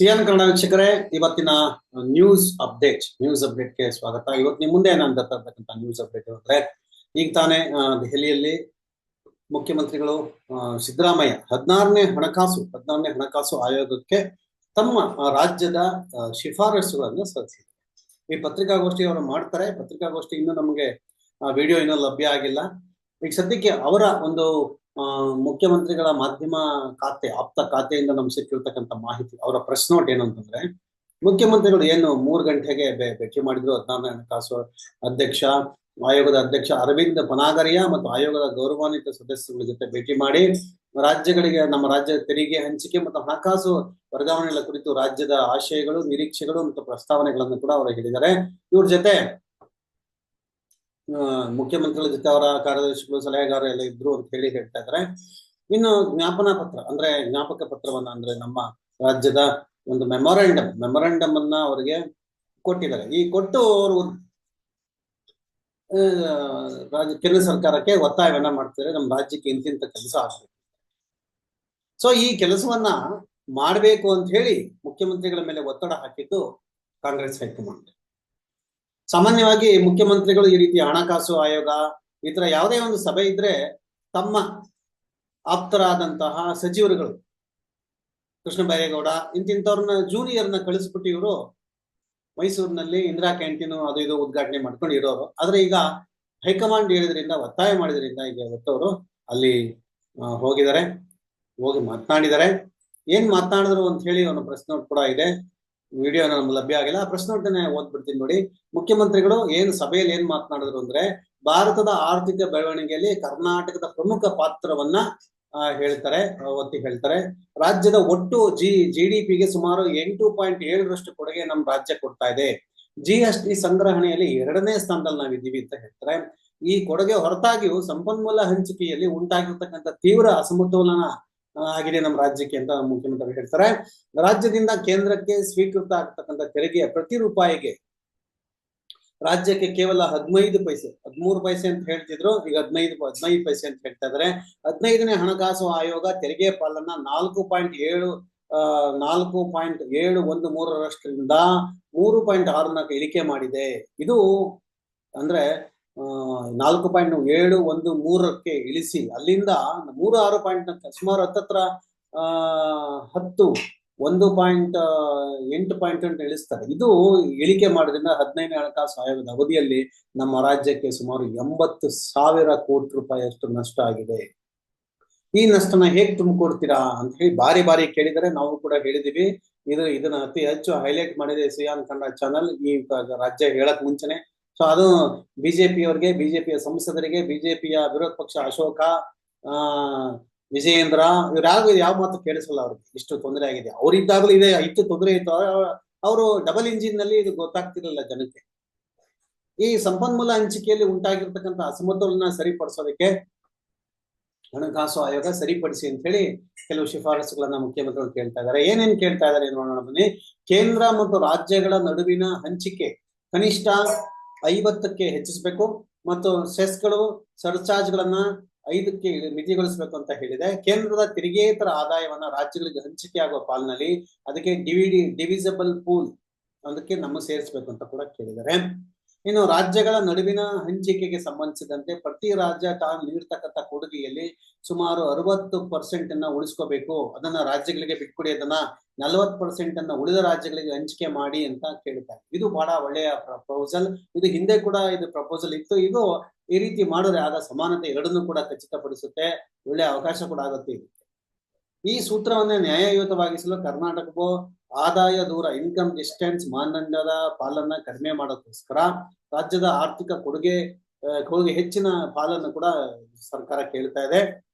CN Kannada ವೀಕ್ಷಕರೇ, ಇವತ್ತಿನ news update news ಅಪ್ಡೇಟ್ಗೆ ಸ್ವಾಗತ. ಇವತ್ತು ನಿಮ್ಮ ಮುಂದೆ ನಾನು ಬರ್ತಾ ನ್ಯೂಸ್ ಅಪ್ಡೇಟ್ ಅಂದ್ರೆ ಈಗ ತಾನೇ ದೆಹಲಿಯಲ್ಲಿ ಮುಖ್ಯಮಂತ್ರಿಗಳು ಸಿದ್ದರಾಮಯ್ಯ ಹದಿನಾರನೇ ಹಣಕಾಸು ಹದಿನಾರನೇ ಹಣಕಾಸು ಆಯೋಗಕ್ಕೆ ತಮ್ಮ ರಾಜ್ಯದ ಶಿಫಾರಸುಗಳನ್ನು ಸಲ್ಲಿಸಿದ್ದಾರೆ. ಈ ಪತ್ರಿಕಾಗೋಷ್ಠಿ ಅವರು ಮಾಡ್ತಾರೆ. ಪತ್ರಿಕಾಗೋಷ್ಠಿ ಇನ್ನೂ ನಮಗೆ ವಿಡಿಯೋ ಇನ್ನೂ ಲಭ್ಯ ಆಗಿಲ್ಲ. ಈಗ ಸದ್ಯಕ್ಕೆ ಅವರ ಒಂದು ಮುಖ್ಯಮಂತ್ರಿಗಳ ಮಾಧ್ಯಮ ಖಾತೆ, ಆಪ್ತ ಖಾತೆಯಿಂದ ನಮ್ಗೆ ಸಿಕ್ಕಿರ್ತಕ್ಕಂಥ ಮಾಹಿತಿ, ಅವರ ಪ್ರೆಸ್ ನೋಟ್ ಏನು ಅಂತಂದ್ರೆ ಮುಖ್ಯಮಂತ್ರಿಗಳು ಏನು ಮೂರು ಗಂಟೆಗೆ ಭೇಟಿ ಮಾಡಿದ್ರು, ಹದಿನಾರನೇ ಹಣಕಾಸು ಅಧ್ಯಕ್ಷ, ಆಯೋಗದ ಅಧ್ಯಕ್ಷ ಅರವಿಂದ್ ಪನಾಗರಿಯ ಮತ್ತು ಆಯೋಗದ ಗೌರವಾನ್ವಿತ ಸದಸ್ಯರ ಜೊತೆ ಭೇಟಿ ಮಾಡಿ, ರಾಜ್ಯಗಳಿಗೆ, ನಮ್ಮ ರಾಜ್ಯದ ತೆರಿಗೆ ಹಂಚಿಕೆ ಮತ್ತು ಹಣಕಾಸು ವರ್ಗಾವಣೆಗಳ ಕುರಿತು ರಾಜ್ಯದ ಆಶಯಗಳು, ನಿರೀಕ್ಷೆಗಳು ಮತ್ತು ಪ್ರಸ್ತಾವನೆಗಳನ್ನು ಕೂಡ ಅವರು ಹೇಳಿದ್ದಾರೆ. ಇವ್ರ ಜೊತೆ ಮುಖ್ಯಮಂತ್ರಿಗಳ ಜೊತೆ ಅವರ ಕಾರ್ಯದರ್ಶಿಗಳು, ಸಲಹೆಗಾರ ಎಲ್ಲ ಇದ್ರು ಅಂತ ಹೇಳಿ ಹೇಳ್ತಾ ಇದ್ದಾರೆ ಇನ್ನು ಜ್ಞಾಪನಾ ಪತ್ರ, ಅಂದ್ರೆ ಜ್ಞಾಪಕ ಪತ್ರವನ್ನ ಅಂದ್ರೆ ನಮ್ಮ ರಾಜ್ಯದ ಒಂದು ಮೆಮೊರಾಂಡಮ್ ಮೆಮೊರಾಂಡಮ್ ಅನ್ನ ಅವರಿಗೆ ಕೊಟ್ಟಿದ್ದಾರೆ. ಈ ಕೊಟ್ಟು ಅವರು ರಾಜ್ಯ, ಕೇಂದ್ರ ಸರ್ಕಾರಕ್ಕೆ ಒತ್ತಾಯವನ್ನ ಮಾಡ್ತಿದ್ರೆ ನಮ್ಮ ರಾಜ್ಯಕ್ಕೆ ಇಂತಿಂತ ಕೆಲಸ ಆಗ್ಬೇಕು. ಸೊ ಈ ಕೆಲಸವನ್ನ ಮಾಡಬೇಕು ಅಂತ ಹೇಳಿ ಮುಖ್ಯಮಂತ್ರಿಗಳ ಮೇಲೆ ಒತ್ತಡ ಹಾಕಿದ್ದು ಕಾಂಗ್ರೆಸ್ ಹೈಕಮಾಂಡ್. ಸಾಮಾನ್ಯವಾಗಿ ಮುಖ್ಯಮಂತ್ರಿಗಳು ಈ ರೀತಿ ಹಣಕಾಸು ಆಯೋಗ ಈ ತರ ಯಾವುದೇ ಒಂದು ಸಭೆ ಇದ್ರೆ ತಮ್ಮ ಆಪ್ತರಾದಂತಹ ಸಚಿವರುಗಳು ಕೃಷ್ಣ ಬೈರೇಗೌಡ ಇಂತಿಂತವ್ರನ್ನ ಜೂನಿಯರ್ನ ಕಳಿಸ್ಬಿಟ್ಟು ಇವರು ಮೈಸೂರಿನಲ್ಲಿ ಇಂದಿರಾ ಕ್ಯಾಂಟೀನ್ ಅದು ಇದು ಉದ್ಘಾಟನೆ ಮಾಡ್ಕೊಂಡು ಇರೋರು. ಆದ್ರೆ ಈಗ ಹೈಕಮಾಂಡ್ ಹೇಳಿದ್ರಿಂದ, ಒತ್ತಾಯ ಮಾಡಿದ್ರಿಂದ ಈಗ ಇವತ್ತವರು ಅಲ್ಲಿ ಹೋಗಿದ್ದಾರೆ, ಹೋಗಿ ಮಾತನಾಡಿದ್ದಾರೆ. ಏನ್ ಮಾತನಾಡಿದ್ರು ಅಂತ ಹೇಳಿ ಅವನ ಪ್ರಶ್ನೆ ಕೂಡ ಇದೆ. ವಿಡಿಯೋ ನಮ್ಗೆ ಲಭ್ಯ ಆಗಿಲ್ಲ. ಆ ಪ್ರಶ್ನೆ ನೋಟನೆ ಓದ್ಬಿಡ್ತೀನಿ ನೋಡಿ. ಮುಖ್ಯಮಂತ್ರಿಗಳು ಏನು ಸಭೆಯಲ್ಲಿ ಏನ್ ಮಾತನಾಡಿದ್ರು ಅಂದ್ರೆ, ಭಾರತದ ಆರ್ಥಿಕ ಬೆಳವಣಿಗೆಯಲ್ಲಿ ಕರ್ನಾಟಕದ ಪ್ರಮುಖ ಪಾತ್ರವನ್ನ ಹೇಳ್ತಾರೆ, ಒತ್ತಿ ಹೇಳ್ತಾರೆ. ರಾಜ್ಯದ ಒಟ್ಟು ಜಿ ಜಿ ಡಿ ಪಿಗೆ ಸುಮಾರು ಎಂಟು ಪಾಯಿಂಟ್ ಏಳರಷ್ಟು ಕೊಡುಗೆ ನಮ್ಮ ರಾಜ್ಯ ಕೊಡ್ತಾ ಇದೆ. ಜಿ ಎಸ್ ಟಿ ಸಂಗ್ರಹಣೆಯಲ್ಲಿ ಎರಡನೇ ಸ್ಥಾನದಲ್ಲಿ ನಾವಿದ್ದೀವಿ ಅಂತ ಹೇಳ್ತಾರೆ. ಈ ಕೊಡುಗೆ ಹೊರತಾಗಿಯೂ ಸಂಪನ್ಮೂಲ ಹಂಚಿಕೆಯಲ್ಲಿ ಉಂಟಾಗಿರ್ತಕ್ಕಂಥ ತೀವ್ರ ಅಸಮತೋಲನ ಆಗಿದೆ ನಮ್ಮ ರಾಜ್ಯಕ್ಕೆ ಅಂತ ಮುಖ್ಯಮಂತ್ರಿ ಹೇಳ್ತಾರೆ. ರಾಜ್ಯದಿಂದ ಕೇಂದ್ರಕ್ಕೆ ಸ್ವೀಕೃತ ಆಗ್ತಕ್ಕಂಥ ತೆರಿಗೆಯ ಪ್ರತಿ ರೂಪಾಯಿಗೆ ರಾಜ್ಯಕ್ಕೆ ಕೇವಲ ಹದಿನೈದು ಪೈಸೆ, ಹದಿಮೂರು ಪೈಸೆ ಅಂತ ಹೇಳ್ತಿದ್ರು, ಈಗ ಹದಿನೈದು ಹದಿನೈದು ಪೈಸೆ ಅಂತ ಹೇಳ್ತಾ ಇದಾರೆ ಹದಿನೈದನೇ ಹಣಕಾಸು ಆಯೋಗ ತೆರಿಗೆ ಪಾಲನ್ನ ನಾಲ್ಕು ಪಾಯಿಂಟ್ ಏಳು ನಾಲ್ಕು ಪಾಯಿಂಟ್ ಏಳು ಒಂದು ಮೂರರಷ್ಟರಿಂದ ಮೂರು ಪಾಯಿಂಟ್ ಆರು ನಾಲ್ಕು ಇಳಿಕೆ ಮಾಡಿದೆ. ಇದು ಅಂದ್ರೆ ನಾಲ್ಕು ಪಾಯಿಂಟ್ ಏಳು ಒಂದು ಮೂರಕ್ಕೆ ಇಳಿಸಿ. ಅಲ್ಲಿಂದ ಮೂರು ಆರು ಪಾಯಿಂಟ್ ಸುಮಾರು ಹತ್ತತ್ರ ಹತ್ತು, ಒಂದು ಪಾಯಿಂಟ್ ಎಂಟು ಪಾಯಿಂಟ್ ಅಂತ ಇಳಿಸ್ತಾರೆ. ಇದು ಇಳಿಕೆ ಮಾಡೋದ್ರಿಂದ ಹದಿನೈದನೇ ಹಣಕಾಸು ಆಯೋಗದ ಅವಧಿಯಲ್ಲಿ ನಮ್ಮ ರಾಜ್ಯಕ್ಕೆ ಸುಮಾರು ಎಂಬತ್ತು ಸಾವಿರ ಕೋಟಿ ರೂಪಾಯಿಯಷ್ಟು ನಷ್ಟ ಆಗಿದೆ. ಈ ನಷ್ಟನ ಹೇಗೆ ತುಂಬಿಕೊಡ್ತೀರಾ ಅಂತ ಹೇಳಿ ಬಾರಿ ಬಾರಿ ಕೇಳಿದರೆ ನಾವು ಕೂಡ ಹೇಳಿದೀವಿ ಇದು ಇದನ್ನ ಅತಿ ಹೆಚ್ಚು ಹೈಲೈಟ್ ಮಾಡಿದೆ ಸಿಯಾನ್ ಕನ್ನಡ ಚಾನಲ್. ಈ ರಾಜ್ಯ ಹೇಳಕ್ ಮುಂಚೆನೆ ಸೊ ಅದು ಬಿಜೆಪಿಯವರಿಗೆ, ಬಿಜೆಪಿಯ ಸಂಸದರಿಗೆ, ಬಿಜೆಪಿಯ ವಿರೋಧ ಪಕ್ಷ ಅಶೋಕ, ಆ, ವಿಜಯೇಂದ್ರ ಇವ್ರ್ಯಾರಿಗೂ ಇದು ಯಾವ ಮಾತು ಕೇಳಿಸಲ್ಲ ಅವ್ರಿಗೆ. ಇಷ್ಟು ತೊಂದರೆ ಆಗಿದೆ. ಅವ್ರಿದ್ದಾಗಲೂ ಇದೆ, ಇಷ್ಟು ತೊಂದರೆ ಇತ್ತು. ಅವರು ಡಬಲ್ ಇಂಜಿನ್ನಲ್ಲಿ ಇದು ಗೊತ್ತಾಗ್ತಿರಲಿಲ್ಲ ಜನಕ್ಕೆ. ಈ ಸಂಪನ್ಮೂಲ ಹಂಚಿಕೆಯಲ್ಲಿ ಉಂಟಾಗಿರ್ತಕ್ಕಂಥ ಅಸಮತೋಲನ ಸರಿಪಡಿಸೋದಕ್ಕೆ ಹಣಕಾಸು ಆಯೋಗ ಸರಿಪಡಿಸಿ ಅಂತ ಹೇಳಿ ಕೆಲವು ಶಿಫಾರಸುಗಳನ್ನ ಮುಖ್ಯಮಂತ್ರಿಗಳು ಕೇಳ್ತಾ ಇದ್ದಾರೆ. ಏನೇನ್ ಕೇಳ್ತಾ ಇದ್ದಾರೆ ನೋಡೋಣ ಬನ್ನಿ. ಕೇಂದ್ರ ಮತ್ತು ರಾಜ್ಯಗಳ ನಡುವಿನ ಹಂಚಿಕೆ, ಕನಿಷ್ಠ ಐವತ್ತಕ್ಕೆ ಹೆಚ್ಚಿಸಬೇಕು ಮತ್ತು ಸೆಸ್ಗಳು ಸರ್ಚಾರ್ಜ್ಗಳನ್ನ ಐದಕ್ಕೆ ಮಿತಿಗೊಳಿಸಬೇಕು ಅಂತ ಹೇಳಿದೆ. ಕೇಂದ್ರದ ತೆರಿಗೆಯೇತರ ಆದಾಯವನ್ನ ರಾಜ್ಯಗಳಿಗೆ ಹಂಚಿಕೆ ಆಗುವ ಪಾಲಿನಲ್ಲಿ ಅದಕ್ಕೆ ಡಿವಿಡಿ, ಡಿವಿಸಬಲ್ ಪೂಲ್ ಅದಕ್ಕೆ ನಮ್ಮ ಸೇರಿಸಬೇಕು ಅಂತ ಕೂಡ ಕೇಳಿದ್ದಾರೆ. ಇನ್ನು ರಾಜ್ಯಗಳ ನಡುವಿನ ಹಂಚಿಕೆಗೆ ಸಂಬಂಧಿಸಿದಂತೆ ಪ್ರತಿ ರಾಜ್ಯ ತಾನು ನೀಡ್ತಕ್ಕಂಥ ಕೊಡುಗೆಯಲ್ಲಿ ಸುಮಾರು ಅರವತ್ತು ಪರ್ಸೆಂಟ್ ಅನ್ನ ಉಳಿಸ್ಕೋಬೇಕು. ಅದನ್ನ ರಾಜ್ಯಗಳಿಗೆ ಬಿಟ್ಕೊಡಿ, ಅದನ್ನ ನಲವತ್ತು ಪರ್ಸೆಂಟ್ ಅನ್ನ ಉಳಿದ ರಾಜ್ಯಗಳಿಗೆ ಹಂಚಿಕೆ ಮಾಡಿ ಅಂತ ಕೇಳ್ತಾರೆ ಇದು ಬಹಳ ಒಳ್ಳೆಯ ಪ್ರಪೋಸಲ್ ಇದು ಹಿಂದೆ ಕೂಡ ಇದು ಪ್ರಪೋಸಲ್ ಇತ್ತು. ಇದು ಈ ರೀತಿ ಮಾಡಿದ್ರೆ ಆದ ಸಮಾನತೆ ಎರಡನ್ನೂ ಕೂಡ ಖಚಿತಪಡಿಸುತ್ತೆ. ಒಳ್ಳೆಯ ಅವಕಾಶ ಕೂಡ ಆಗುತ್ತೆ ಈ ಸೂತ್ರವನ್ನ ನ್ಯಾಯಯುತವಾಗಿಸಲು ಕರ್ನಾಟಕವು ಆದಾಯ ದೂರ ಇನ್ಕಮ್ ಡಿಸ್ಟೆನ್ಸ್ ಮಾನದಂಡದ ಪಾಲನ್ನ ಕಡಿಮೆ ಮಾಡೋಕ್ಕೋಸ್ಕರ ರಾಜ್ಯದ ಆರ್ಥಿಕ ಕೊಡುಗೆ ಕೊಡುಗೆ ಹೆಚ್ಚಿನ ಪಾಲನ್ನು ಕೂಡ ಸರ್ಕಾರ ಕೇಳ್ತಾ ಇದೆ.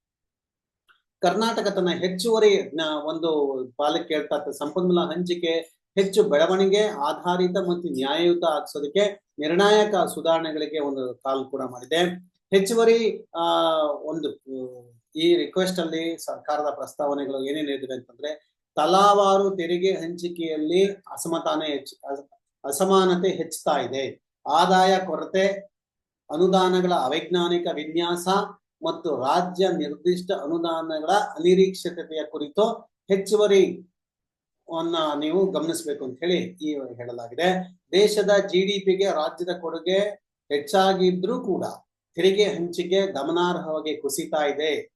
ಕರ್ನಾಟಕ ತನ್ನ ಹೆಚ್ಚುವರಿ ಒಂದು ಪಾಲಕ್ಕೆ ಕೇಳ್ತಾ ಸಂಪನ್ಮೂಲ ಹಂಚಿಕೆ ಹೆಚ್ಚು ಬೆಳವಣಿಗೆ ಆಧಾರಿತ ಮತ್ತು ನ್ಯಾಯಯುತ ಆಗಿಸೋದಕ್ಕೆ ನಿರ್ಣಾಯಕ ಸುಧಾರಣೆಗಳಿಗೆ ಒಂದು ಕಾಲ್ ಕೂಡ ಮಾಡಿದೆ. ಹೆಚ್ಚುವರಿ, ಆ, ಒಂದು, ಈ ರಿಕ್ವೆಸ್ಟ್ ಅಲ್ಲಿ ಸರ್ಕಾರದ ಪ್ರಸ್ತಾವನೆಗಳು ಏನೇನಿದೆ ಅಂತಂದ್ರೆ ತಲಾವಾರು ತೆರಿಗೆ ಹಂಚಿಕೆಯಲ್ಲಿ ಅಸಮತಾನ ಹೆಚ್ಚು, ಅಸ- ಅಸಮಾನತೆ ಹೆಚ್ಚುತ್ತಾ ಇದೆ. ಆದಾಯ ಕೊರತೆ, ಅನುದಾನಗಳ ಅವೈಜ್ಞಾನಿಕ ವಿನ್ಯಾಸ ಮತ್ತು ರಾಜ್ಯ ನಿರ್ದಿಷ್ಟ ಅನುದಾನಗಳ ಅನಿರೀಕ್ಷಿತತೆಯ ಕುರಿತು ಹೆಚ್ಚುವರಿ ನೀವು ಗಮನಿಸಬೇಕು ಅಂತ ಹೇಳಿ ಈ ಹೇಳಲಾಗಿದೆ. ದೇಶದ ಜಿ ಡಿ ಪಿಗೆ ರಾಜ್ಯದ ಕೊಡುಗೆ ಹೆಚ್ಚಾಗಿದ್ರೂ ಕೂಡ ತೆರಿಗೆ ಹಂಚಿಕೆ ಗಮನಾರ್ಹವಾಗಿ ಕುಸಿತಾ ಇದೆ.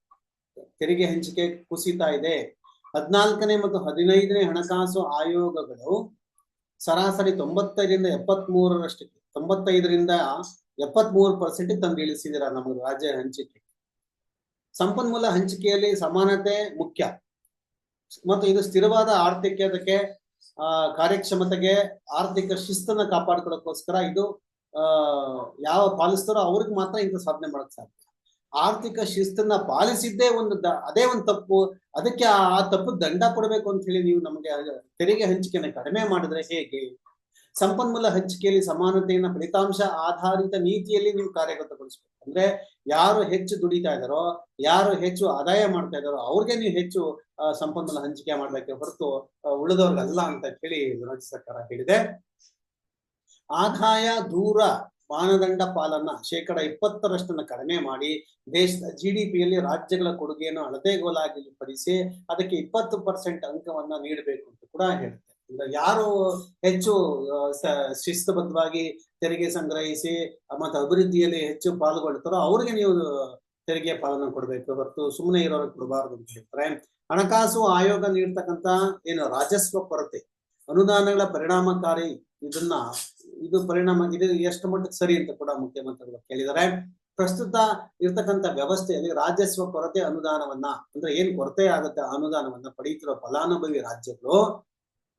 ತೆರಿಗೆ ಹಂಚಿಕೆ ಕುಸಿತಾ ಇದೆ. ಹದಿನಾಲ್ಕನೇ ಮತ್ತು ಹದಿನೈದನೇ ಹಣಕಾಸು ಆಯೋಗಗಳು ಸರಾಸರಿ ತೊಂಬತ್ತೈದರಿಂದ ಎಪ್ಪತ್ಮೂರರಷ್ಟಕ್ಕೆ ತೊಂಬತ್ತೈದರಿಂದ ಎಪ್ಪತ್ಮೂರು ಪರ್ಸೆಂಟ್ ತಂದು ಇಳಿಸಿದಿರ ನಮ್ಮ ರಾಜ್ಯ ಹಂಚಿಕೆ. ಸಂಪನ್ಮೂಲ ಹಂಚಿಕೆಯಲ್ಲಿ ಸಮಾನತೆ ಮುಖ್ಯ. ಮತ್ತು ಇದು ಸ್ಥಿರವಾದ ಆರ್ಥಿಕತೆಗೆ ಕಾರ್ಯಕ್ಷಮತೆಗೆ, ಆರ್ಥಿಕ ಶಿಸ್ತನ್ನ ಕಾಪಾಡ್ಕೊಳ್ಳೋಕ್ಕೋಸ್ಕರ ಇದು ಯಾವ ಪಾಲಿಸ್ತಾರೋ ಅವ್ರಿಗೆ ಮಾತ್ರ ಇಂಥ ಸಾಧನೆ ಮಾಡಕ್ ಸಾಧ್ಯ. ಆರ್ಥಿಕ ಶಿಸ್ತನ್ನ ಪಾಲಿಸಿದ್ದೇ ಒಂದು ಅದೇ ಒಂದು ತಪ್ಪು, ಅದಕ್ಕೆ ಆ ತಪ್ಪು ದಂಡ ಕೊಡಬೇಕು ಅಂತ ಹೇಳಿ ನೀವು ನಮಗೆ ತೆರಿಗೆ ಹಂಚಿಕೆನ ಕಡಿಮೆ ಮಾಡಿದ್ರೆ ಹೇಗೆ? ಸಂಪನ್ಮೂಲ ಹಂಚಿಕೆಯಲ್ಲಿ ಸಮಾನತೆಯನ್ನ ಫಲಿತಾಂಶ ಆಧಾರಿತ ನೀತಿಯಲ್ಲಿ ನೀವು ಕಾರ್ಯಗತಗೊಳಿಸ್ಬೇಕು. ಅಂದ್ರೆ ಯಾರು ಹೆಚ್ಚು ದುಡಿತಾ ಇದಾರೋ ಯಾರು ಹೆಚ್ಚು ಆದಾಯ ಮಾಡ್ತಾ ಇದಾರೋ ಅವ್ರಿಗೆ ನೀವು ಹೆಚ್ಚು ಸಂಪನ್ಮೂಲ ಹಂಚಿಕೆ ಮಾಡ್ಬೇಕೆ ಹೊರತು ಉಳಿದವ್ರಿಗಲ್ಲ ಅಂತ ಹೇಳಿ ರಾಜ್ಯ ಸರ್ಕಾರ ಹೇಳಿದೆ. ಆದಾಯ ದೂರ ಮಾನದಂಡ ಪಾಲನ್ನ ಶೇಕಡ ಇಪ್ಪತ್ತರಷ್ಟನ್ನ ಕಡಿಮೆ ಮಾಡಿ ದೇಶದ ಜಿ ಡಿ ಪಿಯಲ್ಲಿ ರಾಜ್ಯಗಳ ಕೊಡುಗೆಯನ್ನು ಅಳತೆಗೋಲಾಗಿ ಪಡಿಸಿ ಅದಕ್ಕೆ ಇಪ್ಪತ್ತು ಪರ್ಸೆಂಟ್ ಅಂಕವನ್ನ ನೀಡಬೇಕು ಅಂತ ಕೂಡ ಹೇಳ್ತಾರೆ ಯಾರು ಹೆಚ್ಚು ಶಿಸ್ತುಬದ್ಧವಾಗಿ ತೆರಿಗೆ ಸಂಗ್ರಹಿಸಿ, ಮತ್ತು ಅಭಿವೃದ್ಧಿಯಲ್ಲಿ ಹೆಚ್ಚು ಪಾಲ್ಗೊಳ್ತಾರೋ ಅವ್ರಿಗೆ ನೀವು ತೆರಿಗೆ ಪಾಲನ ಕೊಡಬೇಕು. ಹೊರತು ಸುಮ್ಮನೆ ಇರೋರಿಗೆ ಕೊಡಬಾರದು ಅಂತ ಹೇಳ್ತಾರೆ. ಹಣಕಾಸು ಆಯೋಗ ನೀಡ್ತಕ್ಕಂತ ಏನು ರಾಜಸ್ವ ಕೊರತೆ, ಅನುದಾನಗಳ ಪರಿಣಾಮಕಾರಿ ಇದನ್ನ ಇದು ಪರಿಣಾಮ ಇದು ಎಷ್ಟು ಮಟ್ಟಕ್ಕೆ ಸರಿ ಅಂತ ಕೂಡ ಮುಖ್ಯಮಂತ್ರಿಗಳು ಕೇಳಿದ್ದಾರೆ. ಪ್ರಸ್ತುತ ಇರ್ತಕ್ಕಂಥ ವ್ಯವಸ್ಥೆಯಲ್ಲಿ ರಾಜಸ್ವ ಕೊರತೆ ಅನುದಾನವನ್ನ, ಅಂದ್ರೆ ಏನ್ ಕೊರತೆ ಆಗುತ್ತೆ ಅನುದಾನವನ್ನ ಪಡೆಯುತ್ತಿರುವ ಫಲಾನುಭವಿ ರಾಜ್ಯಗಳು,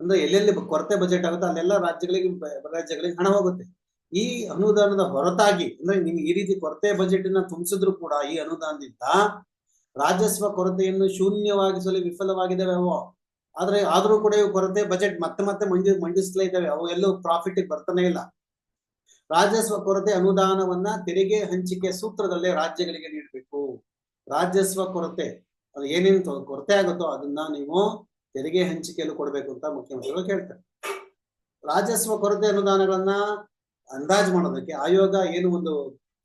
ಅಂದ್ರೆ ಎಲ್ಲೆಲ್ಲಿ ಕೊರತೆ ಬಜೆಟ್ ಆಗುತ್ತೆ ಅಲ್ಲೆಲ್ಲ ರಾಜ್ಯಗಳಿಗೆ ರಾಜ್ಯಗಳಿಗೆ ಹಣ ಹೋಗುತ್ತೆ. ಈ ಅನುದಾನದ ಹೊರತಾಗಿ, ಅಂದ್ರೆ ನಿಮ್ಗೆ ಈ ರೀತಿ ಕೊರತೆ ಬಜೆಟ್ನ ತುಂಬಿಸಿದ್ರು ಕೂಡ ಈ ಅನುದಾನದಿಂದ ರಾಜಸ್ವ ಕೊರತೆಯನ್ನು ಶೂನ್ಯವಾಗಿಸಲು ವಿಫಲವಾಗಿದ್ದಾವೆ ಆದ್ರೆ ಆದ್ರೂ ಕೂಡ ಇವು ಕೊರತೆ ಬಜೆಟ್ ಮತ್ತೆ ಮತ್ತೆ ಮಂಡಿ, ಮಂಡಿಸ್ಲೇ ಇದ್ದಾವೆ. ಅವು ಎಲ್ಲೂ ಪ್ರಾಫಿಟ್ ಬರ್ತಾನೆ ಇಲ್ಲ. ರಾಜಸ್ವ ಕೊರತೆ ಅನುದಾನವನ್ನ ತೆರಿಗೆ ಹಂಚಿಕೆ ಸೂತ್ರದಲ್ಲೇ ರಾಜ್ಯಗಳಿಗೆ ನೀಡಬೇಕು. ರಾಜಸ್ವ ಕೊರತೆ, ಅದು ಏನೇನು ಕೊರತೆ ಆಗುತ್ತೋ ಅದನ್ನ ನೀವು ತೆರಿಗೆ ಹಂಚಿಕೆಯಲ್ಲೂ ಕೊಡಬೇಕು ಅಂತ ಮುಖ್ಯಮಂತ್ರಿಗಳು ಕೇಳ್ತಾರೆ. ರಾಜಸ್ವ ಕೊರತೆ ಅನುದಾನಗಳನ್ನ ಅಂದಾಜು ಮಾಡೋದಕ್ಕೆ ಆಯೋಗ ಏನು ಒಂದು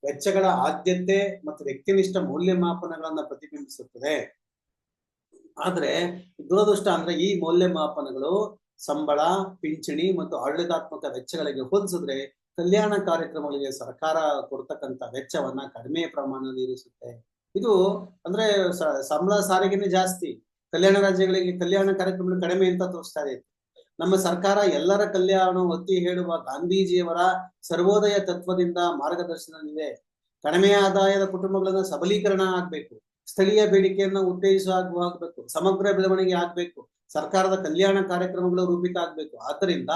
ವೆಚ್ಚಗಳ ಆದ್ಯತೆ ಮತ್ತು ವ್ಯಕ್ತಿನಿಷ್ಠ ಮೌಲ್ಯಮಾಪನಗಳನ್ನ ಪ್ರತಿಬಿಂಬಿಸುತ್ತದೆ. ಆದ್ರೆ ದುರದೃಷ್ಟ ಅಂದ್ರೆ ಈ ಮೌಲ್ಯಮಾಪನಗಳು ಸಂಬಳ, ಪಿಂಚಣಿ ಮತ್ತು ಆಡಳಿತಾತ್ಮಕ ವೆಚ್ಚಗಳಿಗೆ ಹೋಲಿಸಿದ್ರೆ ಕಲ್ಯಾಣ ಕಾರ್ಯಕ್ರಮಗಳಿಗೆ ಸರ್ಕಾರ ಕೊಡ್ತಕ್ಕಂತ ವೆಚ್ಚವನ್ನ ಕಡಿಮೆ ಪ್ರಮಾಣದಲ್ಲಿ ಇರಿಸುತ್ತೆ. ಇದು ಅಂದ್ರೆ ಸಂಬಳ ಸಾರಿಗೆನೇ ಜಾಸ್ತಿ. ಕಲ್ಯಾಣ ರಾಜ್ಯಗಳಿಗೆ ಕಲ್ಯಾಣ ಕಾರ್ಯಕ್ರಮಗಳು ಕಡಿಮೆ ಅಂತ ತೋರಿಸ್ತಾ ಇದೆ. ನಮ್ಮ ಸರ್ಕಾರ ಎಲ್ಲರ ಕಲ್ಯಾಣ ಒತ್ತಿ ಹೇಳುವ ಗಾಂಧೀಜಿಯವರ ಸರ್ವೋದಯ ತತ್ವದಿಂದ ಮಾರ್ಗದರ್ಶನವಿದೆ. ಕಡಿಮೆ ಆದಾಯದ ಕುಟುಂಬಗಳನ್ನ ಸಬಲೀಕರಣ ಆಗ್ಬೇಕು. ಸ್ಥಳೀಯ ಬೇಡಿಕೆಯನ್ನ ಉತ್ತೇಜಿಸುವ ಆಗ್ಬೇಕು. ಸಮಗ್ರ ಬೆಳವಣಿಗೆ ಆಗ್ಬೇಕು. ಸರ್ಕಾರದ ಕಲ್ಯಾಣ ಕಾರ್ಯಕ್ರಮಗಳು ರೂಪಿತ ಆಗ್ಬೇಕು. ಆದ್ದರಿಂದ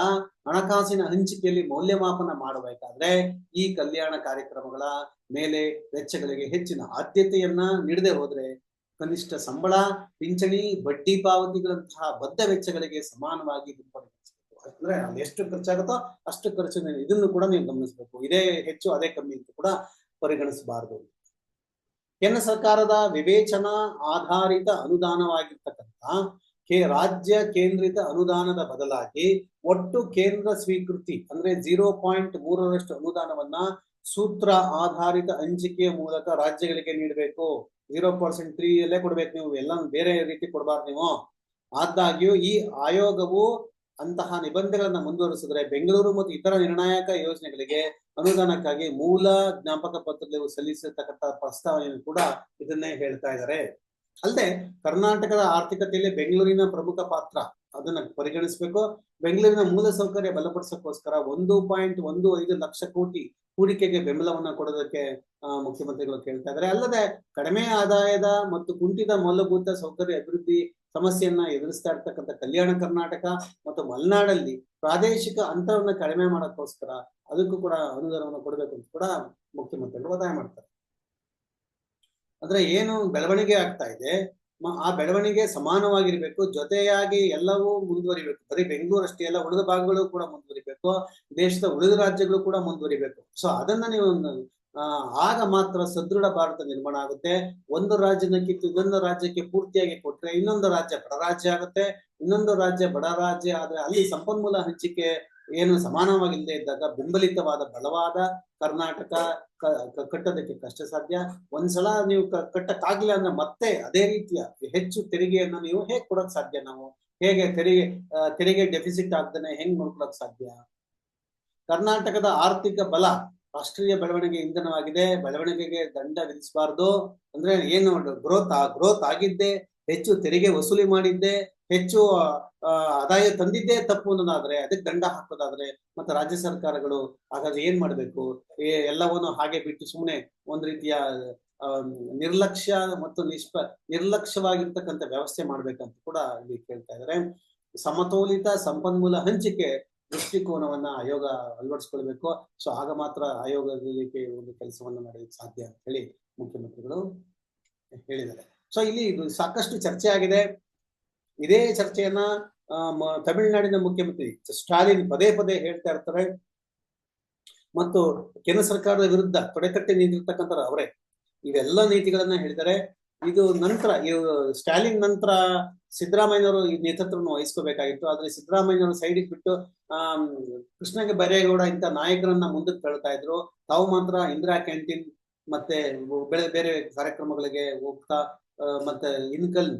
ಹಣಕಾಸಿನ ಹಂಚಿಕೆಯಲ್ಲಿ ಮೌಲ್ಯಮಾಪನ ಮಾಡಬೇಕಾದ್ರೆ ಈ ಕಲ್ಯಾಣ ಕಾರ್ಯಕ್ರಮಗಳ ಮೇಲೆ ವೆಚ್ಚಗಳಿಗೆ ಹೆಚ್ಚಿನ ಆದ್ಯತೆಯನ್ನ ನೀಡದೆ ಹೋದ್ರೆ ಕನಿಷ್ಠ ಸಂಬಳ, ಪಿಂಚಣಿ, ಬಡ್ಡಿ ಪಾವತಿಗಳಂತಹ ಬದ್ಧ ವೆಚ್ಚಗಳಿಗೆ ಸಮಾನವಾಗಿ ಅಂದ್ರೆ ಅಲ್ಲಿ ಎಷ್ಟು ಖರ್ಚಾಗುತ್ತೋ ಅಷ್ಟು ಖರ್ಚು ಇದನ್ನು ಕೂಡ ನೀವು ಗಮನಿಸಬೇಕು. ಇದೇ ಹೆಚ್ಚು ಅದೇ ಕಮ್ಮಿ ಅಂತ ಕೂಡ ಪರಿಗಣಿಸಬಾರದು. ಕೇಂದ್ರ ಸರ್ಕಾರದ ವಿವೇಚನಾ ಆಧಾರಿತ ಅನುದಾನವಾಗಿರ್ತಕ್ಕಂಥ ಕೆ, ರಾಜ್ಯ ಕೇಂದ್ರಿತ ಅನುದಾನದ ಬದಲಾಗಿ ಒಟ್ಟು ಕೇಂದ್ರ ಸ್ವೀಕೃತಿ ಅಂದ್ರೆ ಜೀರೋ ಪಾಯಿಂಟ್ ಮೂರರಷ್ಟು ಅನುದಾನವನ್ನ ಸೂತ್ರ ಆಧಾರಿತ ಹಂಚಿಕೆಯ ಮೂಲಕ ರಾಜ್ಯಗಳಿಗೆ ನೀಡಬೇಕು. ಜೀರೋ ಪರ್ಸೆಂಟ್ ತ್ರೀ ಅಲ್ಲೇ ಕೊಡ್ಬೇಕು ನೀವು. ಎಲ್ಲ ಬೇರೆ ರೀತಿ ಕೊಡಬಾರ್ದು ನೀವು. ಆದಾಗ್ಯೂ ಈ ಆಯೋಗವು ಅಂತಹ ನಿಬಂಧನೆಗಳನ್ನ ಮುಂದುವರಿಸಿದ್ರೆ ಬೆಂಗಳೂರು ಮತ್ತು ಇತರ ನಿರ್ಣಾಯಕ ಯೋಜನೆಗಳಿಗೆ ಅನುದಾನಕ್ಕಾಗಿ ಮೂಲ ಜ್ಞಾಪಕ ಪತ್ರದಲ್ಲಿ ಸಲ್ಲಿಸಿರ್ತಕ್ಕಂಥ ಪ್ರಸ್ತಾವನೆಯನ್ನು ಕೂಡ ಇದನ್ನೇ ಹೇಳ್ತಾ ಇದ್ದಾರೆ. ಅಲ್ಲದೆ ಕರ್ನಾಟಕದ ಆರ್ಥಿಕತೆಯಲ್ಲಿ ಬೆಂಗಳೂರಿನ ಪ್ರಮುಖ ಪಾತ್ರ ಅದನ್ನ ಪರಿಗಣಿಸಬೇಕು. ಬೆಂಗಳೂರಿನ ಮೂಲ ಸೌಕರ್ಯ ಬಲಪಡಿಸೋಕ್ಕೋಸ್ಕರ ಒಂದು ಪಾಯಿಂಟ್ ಒಂದು ಐದು ಲಕ್ಷ ಕೋಟಿ ಹೂಡಿಕೆಗೆ ಬೆಂಬಲವನ್ನ ಕೊಡೋದಕ್ಕೆ ಮುಖ್ಯಮಂತ್ರಿಗಳು ಕೇಳ್ತಾ ಇದ್ದಾರೆ. ಅಲ್ಲದೆ ಕಡಿಮೆ ಆದಾಯದ ಮತ್ತು ಕುಂಠಿತ ಮೂಲಭೂತ ಸೌಕರ್ಯ ಅಭಿವೃದ್ಧಿ ಸಮಸ್ಯೆಯನ್ನ ಎದುರಿಸ್ತಾ ಇರ್ತಕ್ಕಂಥ ಕಲ್ಯಾಣ ಕರ್ನಾಟಕ ಮತ್ತು ಮಲೆನಾಡಲ್ಲಿ ಪ್ರಾದೇಶಿಕ ಅಂತರವನ್ನ ಕಡಿಮೆ ಮಾಡೋಕ್ಕೋಸ್ಕರ ಅದಕ್ಕೂ ಕೂಡ ಅನುದಾನವನ್ನು ಕೊಡಬೇಕು ಅಂತ ಕೂಡ ಮುಖ್ಯಮಂತ್ರಿಗಳು ಒತ್ತಾಯ ಮಾಡ್ತಾರೆ. ಅಂದ್ರೆ ಏನು ಬೆಳವಣಿಗೆ ಆಗ್ತಾ ಇದೆ? ಆ ಬೆಳವಣಿಗೆ ಸಮಾನವಾಗಿರ್ಬೇಕು, ಜೊತೆಯಾಗಿ ಎಲ್ಲವೂ ಮುಂದುವರಿಬೇಕು. ಬರೀ ಬೆಂಗಳೂರು ಅಷ್ಟೇ ಎಲ್ಲ ಉಳಿದ ಭಾಗಗಳು ಕೂಡ ಮುಂದುವರಿಬೇಕು, ದೇಶದ ಉಳಿದ ರಾಜ್ಯಗಳು ಕೂಡ ಮುಂದುವರಿಬೇಕು. ಸೊ ಅದನ್ನ ನೀವು ಆಗ ಮಾತ್ರ ಸದೃಢ ಭಾರತ ನಿರ್ಮಾಣ ಆಗುತ್ತೆ. ಒಂದು ರಾಜ್ಯನ ಕಿತ್ತು ಇನ್ನೊಂದು ರಾಜ್ಯಕ್ಕೆ ಪೂರ್ತಿಯಾಗಿ ಕೊಟ್ರೆ ಇನ್ನೊಂದು ರಾಜ್ಯ ಬಡ ರಾಜ್ಯ ಆಗುತ್ತೆ. ಇನ್ನೊಂದು ರಾಜ್ಯ ಬಡ ರಾಜ್ಯ ಆದ್ರೆ ಅಲ್ಲಿ ಸಂಪನ್ಮೂಲ ಹಂಚಿಕೆ ಏನು ಸಮಾನವಾಗಿಲ್ಲದೆ ಇದ್ದಾಗ ಬೆಂಬಲಿತವಾದ, ಬಲವಾದ ಕರ್ನಾಟಕ ಕಟ್ಟೋದಕ್ಕೆ ಕಷ್ಟ ಸಾಧ್ಯ. ಒಂದ್ಸಲ ನೀವು ಕಟ್ಟಕ್ಕಾಗ್ಲಿಲ್ಲ ಅಂದ್ರೆ ಮತ್ತೆ ಅದೇ ರೀತಿಯ ಹೆಚ್ಚು ತೆರಿಗೆಯನ್ನು ನೀವು ಹೇಗೆ ಕೊಡಕ್ ಸಾಧ್ಯ ನಾವು? ಹೇಗೆ ತೆರಿಗೆ ತೆರಿಗೆ ಡೆಫಿಸಿಟ್ ಆಗ್ತಾನೆ ಹೆಂಗ್ ನೋಡ್ಕೊಳಕ್ ಸಾಧ್ಯ? ಕರ್ನಾಟಕದ ಆರ್ಥಿಕ ಬಲ ರಾಷ್ಟ್ರೀಯ ಬೆಳವಣಿಗೆ ಇಂಧನವಾಗಿದೆ. ಬೆಳವಣಿಗೆಗೆ ದಂಡ ವಿಧಿಸಬಾರ್ದು. ಅಂದ್ರೆ ಏನು ಗ್ರೋತ್ ಗ್ರೋತ್ ಆಗಿದ್ದೆ, ಹೆಚ್ಚು ತೆರಿಗೆ ವಸೂಲಿ ಮಾಡಿದ್ದೆ, ಹೆಚ್ಚು ಆದಾಯ ತಂದಿದ್ದೇ ತಪ್ಪು ಅನ್ನೋದಾದ್ರೆ, ಅದಕ್ಕೆ ದಂಡ ಹಾಕೋದಾದ್ರೆ, ಮತ್ತೆ ರಾಜ್ಯ ಸರ್ಕಾರಗಳು ಹಾಗಾದ್ರೆ ಏನ್ ಮಾಡ್ಬೇಕು? ಎಲ್ಲವನ್ನು ಹಾಗೆ ಬಿಟ್ಟು ಸುಮ್ಮನೆ ಒಂದ್ ರೀತಿಯ ನಿರ್ಲಕ್ಷ್ಯ ಮತ್ತು ನಿಷ್ಪ, ನಿರ್ಲಕ್ಷ್ಯವಾಗಿರ್ತಕ್ಕಂಥ ವ್ಯವಸ್ಥೆ ಮಾಡ್ಬೇಕಂತ ಕೂಡ ಇಲ್ಲಿ ಕೇಳ್ತಾ ಇದ್ದಾರೆ. ಸಮತೋಲಿತ, ಸಂಪನ್ಮೂಲ ಹಂಚಿಕೆ ದೃಷ್ಟಿಕೋನವನ್ನ ಆಯೋಗ ಅಳವಡಿಸ್ಕೊಳ್ಬೇಕು. ಸೊ ಆಗ ಮಾತ್ರ ಆಯೋಗದಲ್ಲಿ ಒಂದು ಕೆಲಸವನ್ನ ನಡೆಯಕ್ಕೆ ಸಾಧ್ಯ ಅಂತ ಹೇಳಿ ಮುಖ್ಯಮಂತ್ರಿಗಳು ಹೇಳಿದ್ದಾರೆ. ಸೊ ಇಲ್ಲಿ ಸಾಕಷ್ಟು ಚರ್ಚೆ ಆಗಿದೆ. ಇದೇ ಚರ್ಚೆಯನ್ನ ತಮಿಳುನಾಡಿನ ಮುಖ್ಯಮಂತ್ರಿ ಸ್ಟಾಲಿನ್ ಪದೇ ಪದೇ ಹೇಳ್ತಾ ಇರ್ತಾರೆ. ಮತ್ತು ಕೇಂದ್ರ ಸರ್ಕಾರದ ವಿರುದ್ಧ ತೊಡೆಕಟ್ಟೆ ನೀಡಿರ್ತಕ್ಕಂಥ ಅವರೇ. ಇವೆಲ್ಲ ನೀತಿಗಳನ್ನ ಹೇಳಿದ್ದಾರೆ. ಇದು ನಂತರ ಸ್ಟಾಲಿನ್ ನಂತರ ಸಿದ್ದರಾಮಯ್ಯವರು ಈ ನೇತೃತ್ವವನ್ನು ವಹಿಸ್ಕೋಬೇಕಾಗಿತ್ತು. ಆದ್ರೆ ಸಿದ್ದರಾಮಯ್ಯವರು ಸೈಡಿಗೆ ಬಿಟ್ಟು ಆ ಕೃಷ್ಣಗೆ ಬೈರೇಗೌಡ ಇಂತ ನಾಯಕರನ್ನ ಮುಂದಕ್ಕೆ ತಳ್ತಾ ಇದ್ರು. ತಾವು ಮಾತ್ರ ಇಂದಿರಾ ಕ್ಯಾಂಟೀನ್ ಮತ್ತೆ ಬೇರೆ ಬೇರೆ ಕಾರ್ಯಕ್ರಮಗಳಿಗೆ ಹೋಗ್ತಾ ಮತ್ತೆ ಇನ್ಕಲ್,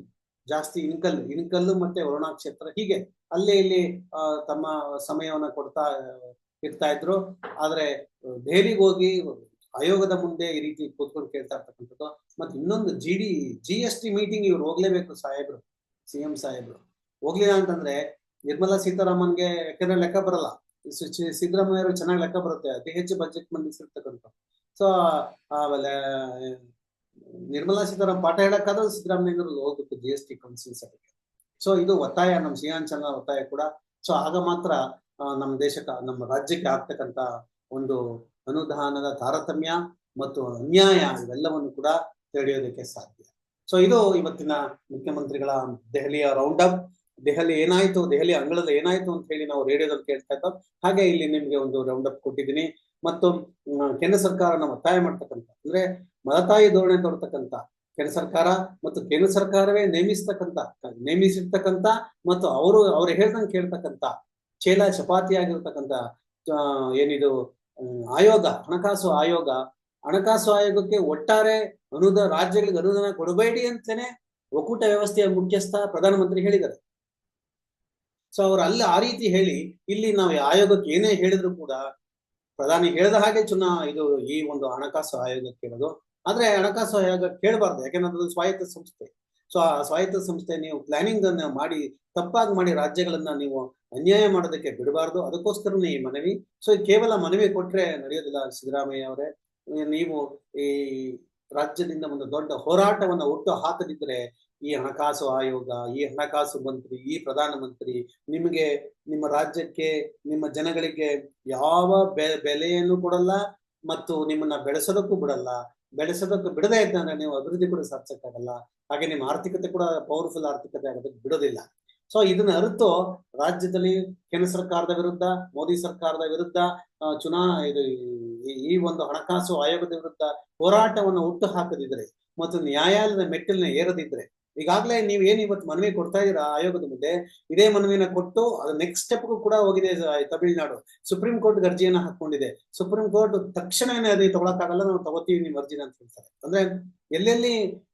ಜಾಸ್ತಿ ಇನ್ಕಲ್, ಇನ್ಕಲ್ಲು ಮತ್ತೆ ವರುಣಾ ಕ್ಷೇತ್ರ ಹೀಗೆ ಅಲ್ಲಿ ಇಲ್ಲಿ ತಮ್ಮ ಸಮಯವನ್ನ ಕೊಡ್ತಾ, ಇರ್ತಾ ಇದ್ರು. ಆದ್ರೆ ದೆಹಲಿಗೆ ಹೋಗಿ ಆಯೋಗದ ಮುಂದೆ ಈ ರೀತಿ ಕೂತ್ಕೊಂಡು ಕೇಳ್ತಾ ಇರ್ತಕ್ಕಂಥದ್ದು. ಮತ್ತೆ ಇನ್ನೊಂದು G D G S T meeting ಇವ್ರು ಹೋಗ್ಲೇಬೇಕು ಸಾಹೇಬ್ರು ಸಿ ಎಂ ಸಾಹೇಬ್ರು. ಹೋಗ್ಲಿಲ್ಲ ಅಂತಂದ್ರೆ ನಿರ್ಮಲಾ ಸೀತಾರಾಮನ್ಗೆ ಯಾಕಂದ್ರೆ ಲೆಕ್ಕ ಬರಲ್ಲ. ಸಿ- ಸಿ- ಸಿದ್ದರಾಮಯ್ಯ ಅವರು ಚೆನ್ನಾಗಿ ಲೆಕ್ಕ ಬರುತ್ತೆ. ಅತಿ ಹೆಚ್ಚು ಬಜೆಟ್ ಮಂಡಿಸಿರ್ತಕ್ಕಂಥ ಸೊ ಆಮೇಲೆ, ನಿರ್ಮಲಾ ಸೀತಾರಾಮ್ ಪಾಠ ಹೇಳಕ್ಕಾದ್ರೂ ಸಿದ್ದರಾಮಯ್ಯನವರು ಹೋಗ್ಬೇಕು ಜಿ ಎಸ್ ಟಿ ಕೌನ್ಸಿಲ್ ಸಭೆಗೆ. ಸೊ ಇದು ಒತ್ತಾಯ. ನಮ್ಮ ಶ್ರೀಯಾಂಚನ ಒತ್ತಾಯ ಕೂಡ. ಸೊ ಆಗ ಮಾತ್ರ ನಮ್ಮ ದೇಶಕ್ಕೆ ನಮ್ಮ ರಾಜ್ಯಕ್ಕೆ ಆಗ್ತಕ್ಕಂತ ಒಂದು ಅನುದಾನದ ತಾರತಮ್ಯ ಮತ್ತು ಅನ್ಯಾಯ ಇವೆಲ್ಲವನ್ನು ಕೂಡ ತಡೆಯೋದಕ್ಕೆ ಸಾಧ್ಯ. ಸೊ ಇದು ಇವತ್ತಿನ ಮುಖ್ಯಮಂತ್ರಿಗಳ ದೆಹಲಿಯ ರೌಂಡ್ ಅಪ್ ದೆಹಲಿ ಏನಾಯ್ತು? ದೆಹಲಿ ಅಂಗಳದಲ್ಲಿ ಏನಾಯ್ತು ಅಂತ ಹೇಳಿ ನಾವು ರೇಡಿಯೋದಲ್ಲಿ ಕೇಳ್ತಾ ಇದ್ದೋ ಹಾಗೆ ಇಲ್ಲಿ ನಿಮ್ಗೆ ಒಂದು ರೌಂಡ್ ಅಪ್ ಕೊಟ್ಟಿದ್ದೀನಿ. ಮತ್ತು ಕೇಂದ್ರ ಸರ್ಕಾರನ ಒತ್ತಾಯ ಮಾಡ್ತಕ್ಕಂಥ, ಅಂದ್ರೆ ಮಲತಾಯಿ ಧೋರಣೆ ತೋರ್ತಕ್ಕಂಥ ಕೇಂದ್ರ ಸರ್ಕಾರ ಮತ್ತು ಕೇಂದ್ರ ಸರ್ಕಾರವೇ ನೇಮಿಸ್ತಕ್ಕಂಥ, ನೇಮಿಸಿರ್ತಕ್ಕಂಥ ಮತ್ತು ಅವರು, ಅವ್ರು ಹೇಳ್ದಂಗೆ ಕೇಳ್ತಕ್ಕಂಥ, ಚೇಲ ಚಪಾತಿ ಆಗಿರ್ತಕ್ಕಂಥ ಏನಿದು ಆಯೋಗ, ಹಣಕಾಸು ಆಯೋಗ. ಹಣಕಾಸು ಆಯೋಗಕ್ಕೆ ಒಟ್ಟಾರೆ ಅನುದಾನ ರಾಜ್ಯಗಳಿಗೆ ಅನುದಾನ ಕೊಡಬೇಡಿ ಅಂತಲೇ ಒಕ್ಕೂಟ ವ್ಯವಸ್ಥೆಯ ಮುಖ್ಯಸ್ಥ ಪ್ರಧಾನಮಂತ್ರಿ ಹೇಳಿದ್ದಾರೆ. ಸೊ ಅವರು ಅಲ್ಲಿ ಆ ರೀತಿ ಹೇಳಿ, ಇಲ್ಲಿ ನಾವು ಆಯೋಗಕ್ಕೆ ಏನೇ ಹೇಳಿದ್ರು ಕೂಡ ಪ್ರಧಾನಿ ಹೇಳಿದ ಹಾಗೆ ಚುನಾ ಇದು ಈ ಒಂದು ಹಣಕಾಸು ಆಯೋಗಕ್ಕೆ ಕೇಳೋದು ಆದ್ರೆ ಹಣಕಾಸು ಆಯೋಗ ಕೇಳಬಾರ್ದು, ಯಾಕೆಂದ್ರೆ ಅದು ಸ್ವಾಯತ್ತ ಸಂಸ್ಥೆ. ಸೊ ಸ್ವಾಯತ್ತ ಸಂಸ್ಥೆ ನೀವು ಪ್ಲಾನಿಂಗ್ ಅನ್ನ ಮಾಡಿ, ತಪ್ಪಾಗಿ ಮಾಡಿ ರಾಜ್ಯಗಳನ್ನ ನೀವು ಅನ್ಯಾಯ ಮಾಡೋದಕ್ಕೆ ಬಿಡಬಾರ್ದು. ಅದಕ್ಕೋಸ್ಕರನೇ ಈ ಮನವಿ. ಸೊ ಕೇವಲ ಮನವಿ ಕೊಟ್ರೆ ನಡೆಯೋದಿಲ್ಲ ಸಿದ್ದರಾಮಯ್ಯ ಅವರೇ. ನೀವು ಈ ರಾಜ್ಯದಿಂದ ಒಂದು ದೊಡ್ಡ ಹೋರಾಟವನ್ನ ಹುಟ್ಟು ಹಾಕದಿದ್ರೆ ಈ ಹಣಕಾಸು ಆಯೋಗ, ಈ ಹಣಕಾಸು ಮಂತ್ರಿ, ಈ ಪ್ರಧಾನಮಂತ್ರಿ ನಿಮಗೆ ನಿಮ್ಮ ರಾಜ್ಯಕ್ಕೆ, ನಿಮ್ಮ ಜನಗಳಿಗೆ ಯಾವ ಬೆ, ಬೆಲೆಯನ್ನು ಕೊಡಲ್ಲ ಮತ್ತು ನಿಮ್ಮನ್ನ ಬೆಳೆಸೋದಕ್ಕೂ ಬಿಡಲ್ಲ. ಬೆಳೆಸೋದಕ್ಕೂ ಬಿಡದೇ ಇದ್ದಂದ್ರೆ ನೀವು ಅಭಿವೃದ್ಧಿ ಕೂಡ ಸಾಧಿಸಕ್ಕಾಗಲ್ಲ. ಹಾಗೆ ನಿಮ್ಮ ಆರ್ಥಿಕತೆ ಕೂಡ ಪವರ್ಫುಲ್ ಆರ್ಥಿಕತೆ ಆಗೋದಕ್ಕೆ ಬಿಡೋದಿಲ್ಲ. ಸೊ ಇದನ್ನ ಅರಿತು ರಾಜ್ಯದಲ್ಲಿ ಕೇಂದ್ರ ಸರ್ಕಾರದ ವಿರುದ್ಧ, ಮೋದಿ ಸರ್ಕಾರದ ವಿರುದ್ಧ ಚುನಾ, ಇದು ಈ- ಒಂದು ಹಣಕಾಸು ಆಯೋಗದ ವಿರುದ್ಧ ಹೋರಾಟವನ್ನು ಹುಟ್ಟು ಹಾಕದಿದ್ರೆ ಮತ್ತು ನ್ಯಾಯಾಲಯದ ಮೆಟ್ಟಿಲನ್ನ ಏರದಿದ್ರೆ, ಈಗಾಗಲೇ ನೀವು ಏನ್ ಇವತ್ತು ಮನವಿ ಕೊಡ್ತಾ ಇದ್ದೀರಾ ಆಯೋಗದ ಮುಂದೆ, ಇದೇ ಮನವಿನ ಕೊಟ್ಟು ಅದು ನೆಕ್ಸ್ಟ್ ಸ್ಟೆಪ್ಗೂ ಕೂಡ ಹೋಗಿದೆ ತಮಿಳುನಾಡು. ಸುಪ್ರೀಂ ಕೋರ್ಟ್ ಅರ್ಜಿಯನ್ನು ಹಾಕೊಂಡಿದೆ. ಸುಪ್ರೀಂ ಕೋರ್ಟ್ ತಕ್ಷಣನೇ ಅದೇ ತಗೊಳಕ್ಕಾಗಲ್ಲ ನಾವು ತಗೋತೀವಿ ನಿಮ್ಮ ಅರ್ಜಿನ ಅಂತ ಹೇಳ್ತಾರೆ. ಅಂದ್ರೆ ಎಲ್ಲೆಲ್ಲಿ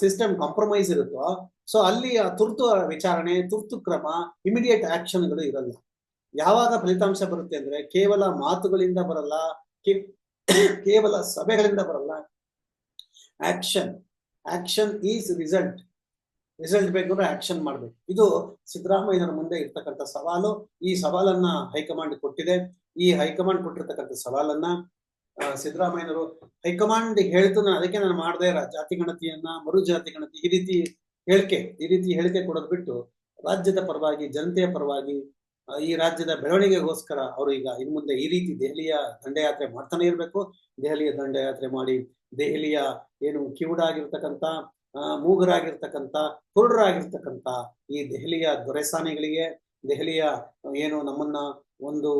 ಸಿಸ್ಟಮ್ ಕಾಂಪ್ರಮೈಸ್ ಇರುತ್ತೋ ಸೊ ಅಲ್ಲಿ ತುರ್ತು ವಿಚಾರಣೆ, ತುರ್ತು ಕ್ರಮ ಇಮಿಡಿಯೇಟ್ ಆಕ್ಷನ್ಗಳು ಇರಲ್ಲ. ಯಾವಾಗ ಫಲಿತಾಂಶ ಬರುತ್ತೆ ಅಂದ್ರೆ ಕೇವಲ ಮಾತುಗಳಿಂದ ಬರಲ್ಲ ಕೇವಲ ಸಭೆಗಳಿಂದ ಬರಲ್ಲ. Action action is result result ಬೇಕಂದ್ರೆ ಆಕ್ಷನ್ ಮಾಡ್ಬೇಕು. ಇದು ಸಿದ್ದರಾಮಯ್ಯನವರ ಮುಂದೆ ಇರ್ತಕ್ಕಂಥ ಸವಾಲು. ಈ ಸವಾಲನ್ನ ಹೈಕಮಾಂಡ್ ಕೊಟ್ಟಿದೆ. ಈ ಹೈಕಮಾಂಡ್ ಕೊಟ್ಟಿರ್ತಕ್ಕಂಥ ಸವಾಲನ್ನ ಸಿದ್ದರಾಮಯ್ಯನವರು ಹೈಕಮಾಂಡ್ ಹೇಳ್ತು ಅದಕ್ಕೆ ನಾನು ಮಾಡದೆ ಜಾತಿ ಗಣತಿಯನ್ನ, ಮರು ಜಾತಿ ಗಣತಿ ಈ ರೀತಿ ಹೇಳಿಕೆ, ಈ ರೀತಿ ಹೇಳಿಕೆ ಕೊಡೋದು ಬಿಟ್ಟು ರಾಜ್ಯದ ಪರವಾಗಿ, ಜನತೆಯ ಪರವಾಗಿ ಈ ರಾಜ್ಯದ ಬೆಳವಣಿಗೆಗೋಸ್ಕರ ಅವರು ಈಗ ಇನ್ನು ಮುಂದೆ ಈ ರೀತಿ ದೆಹಲಿಯ ದಂಡಯಾತ್ರೆ ಮಾಡ್ತಾನೆ ಇರಬೇಕು. ದೆಹಲಿಯ ದಂಡಯಾತ್ರೆ ಮಾಡಿ, ದೆಹಲಿಯ ಏನು ಕಿವುಡಾಗಿರ್ತಕ್ಕಂಥ ಮೂಗರಾಗಿರ್ತಕ್ಕಂಥ, ಕುರುಡರಾಗಿರ್ತಕ್ಕಂಥ ಈ ದೆಹಲಿಯ ದೊರೆಸಾನಿಗಳಿಗೆ, ದೆಹಲಿಯ ಏನು ನಮ್ಮನ್ನ ಒಂದು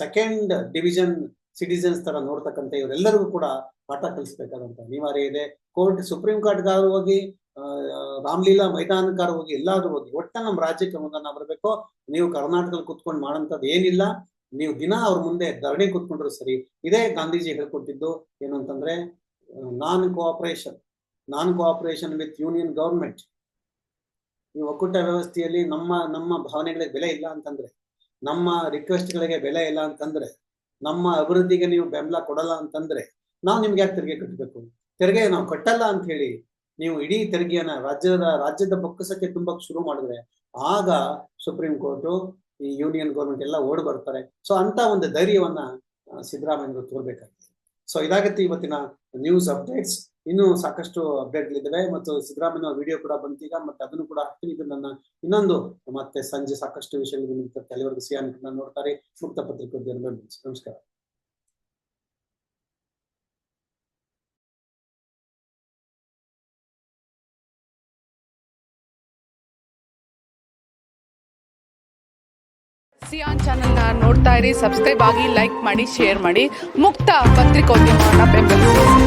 ಸೆಕೆಂಡ್ ಡಿವಿಷನ್ ಸಿಟಿಸನ್ಸ್ ತರ ನೋಡ್ತಕ್ಕಂಥ ಇವರೆಲ್ಲರಿಗೂ ಕೂಡ ಪಾಠ ಕಲಿಸ್ಬೇಕಾದಂತ ಅನಿವಾರ್ಯ ಇದೆ. ಕೋರ್ಟ್, ಸುಪ್ರೀಂ ಕೋರ್ಟ್ಗಾರು ಹೋಗಿ ರಾಮ್ಲೀಲಾ ಮೈದಾನಕ್ಕಾರ ಹೋಗಿ ಎಲ್ಲಾದ್ರೂ ಹೋಗಿ, ಒಟ್ಟ ನಮ್ಮ ರಾಜ್ಯಕ್ಕೆ ಅನುದಾನ ಬರಬೇಕು. ನೀವು ಕರ್ನಾಟಕದಲ್ಲಿ ಕುತ್ಕೊಂಡು ಮಾಡೋಂಥದ್ದು ಏನಿಲ್ಲ. ನೀವು ದಿನ ಅವ್ರ ಮುಂದೆ ಧರಣಿ ಕುತ್ಕೊಂಡ್ರು ಸರಿ. ಇದೇ ಗಾಂಧೀಜಿ ಹೇಳ್ಕೊಟ್ಟಿದ್ದು ಏನು ಅಂತಂದ್ರೆ non cooperation non cooperation with union government ಈ ಒಕ್ಕೂಟ ವ್ಯವಸ್ಥೆಯಲ್ಲಿ ನಮ್ಮ ನಮ್ಮ ಭಾವನೆಗಳಿಗೆ ಬೆಲೆ ಇಲ್ಲ ಅಂತಂದ್ರೆ, ನಮ್ಮ ರಿಕ್ವೆಸ್ಟ್ಗಳಿಗೆ ಬೆಲೆ ಇಲ್ಲ ಅಂತಂದ್ರೆ ನಮ್ಮ ಅಭಿವೃದ್ಧಿಗೆ ನೀವು ಬೆಂಬಲ ಕೊಡಲ್ಲ ಅಂತಂದ್ರೆ ನಾವು ನಿಮ್ಗೆ ಯಾಕೆ ತೆರಿಗೆ ಕಟ್ಟಬೇಕು ತೆರಿಗೆ ನಾವು ಕಟ್ಟಲ್ಲ ಅಂತ ಹೇಳಿ ನೀವು ಇಡೀ ತೆರಿಗೆಯನ್ನ ರಾಜ್ಯದ ರಾಜ್ಯದ ಬೊಕ್ಕಸಕ್ಕೆ ತುಂಬಕ್ ಶುರು ಮಾಡಿದ್ರೆ ಆಗ ಸುಪ್ರೀಂ ಕೋರ್ಟು, ಈ ಯೂನಿಯನ್ ಗೌರ್ಮೆಂಟ್ ಎಲ್ಲ ಓಡ್ ಬರ್ತಾರೆ. ಸೊ ಅಂತ ಒಂದು ಧೈರ್ಯವನ್ನ ಸಿದ್ದರಾಮಯ್ಯ ತೋರ್ಬೇಕಾಗಿದೆ. ಸೊ ಇದಾಗತ್ತೆ ಇವತ್ತಿನ ನ್ಯೂಸ್ ಅಪ್ಡೇಟ್ಸ್ ಇನ್ನೂ ಸಾಕಷ್ಟು ಅಪ್ಡೇಟ್ಗಳಿದ್ದಾವೆ ಮತ್ತು ಸಿದ್ದರಾಮಯ್ಯ ವಿಡಿಯೋ ಕೂಡ ಬಂತೀಗ ಮತ್ತೆ ಅದನ್ನು ಕೂಡ ಹಾಕ್ತೀನಿ. ನನ್ನ ಇನ್ನೊಂದು, ಮತ್ತೆ ಸಂಜೆ ಸಾಕಷ್ಟು ವಿಷಯಗಳು ಕೆಲವರಿಗೆ ಸಿಯಾನ್ ನೋಡ್ತಾರೆ. ಮುಕ್ತ ಪತ್ರಿಕೋದ್ಯಮ ನಮಸ್ಕಾರ. ಸಿಯಾನ್ನ ನೋಡ್ತಾ ಇರಿ, ಸಬ್ಸ್ಕ್ರೈಬ್ ಆಗಿ ಲೈಕ್ ಮಾಡಿ, ಶೇರ್ ಮಾಡಿ. ಮುಕ್ತ ಪತ್ರಿಕೋದ್ಯಮವನ್ನು ಬೆಂಬಲಿಸಿ.